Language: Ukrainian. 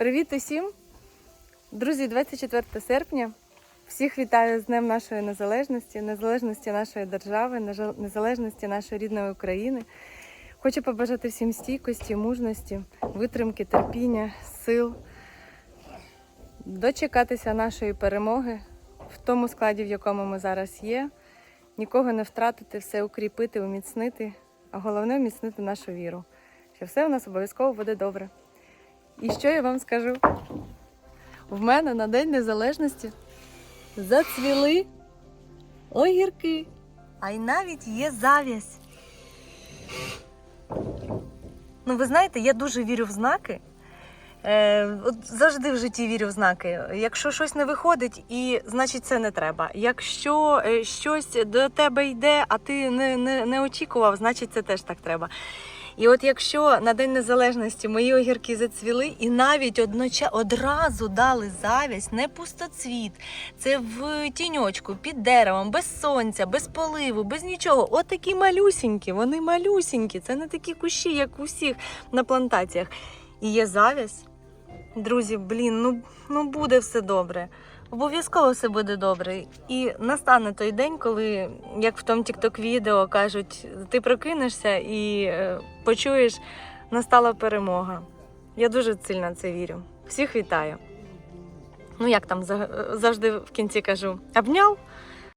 Привіт усім! Друзі, 24 серпня. Всіх вітаю з Днем нашої незалежності, незалежності нашої держави, незалежності нашої рідної України. Хочу побажати всім стійкості, мужності, витримки, терпіння, сил, дочекатися нашої перемоги в тому складі, в якому ми зараз є, нікого не втратити, все укріпити, уміцнити, а головне уміцнити нашу віру, що все у нас обов'язково буде добре. І що я вам скажу? В мене на День Незалежності зацвіли огірки, а й навіть є зав'язь. Ну, ви знаєте, я дуже вірю в знаки. Е, от завжди в житті вірю в знаки. Якщо щось не виходить, і значить це не треба. Якщо е, щось до тебе йде, а ти не, не, не очікував, значить це теж так треба. І от якщо на День Незалежності мої огірки зацвіли і навіть одноча одразу дали завість, не пустоцвіт, це в тіньочку, під деревом, без сонця, без поливу, без нічого. От такі малюсінькі, вони малюсінькі. Це не такі кущі, як у всіх на плантаціях. І є завість. Друзі, блін, ну, ну буде все добре. Обов'язково все буде добре. І настане той день, коли, як в тому тікток відео кажуть, ти прокинешся і е, почуєш, настала перемога. Я дуже сильно це вірю. Всіх вітаю. Ну, як там за- завжди в кінці кажу, обняв,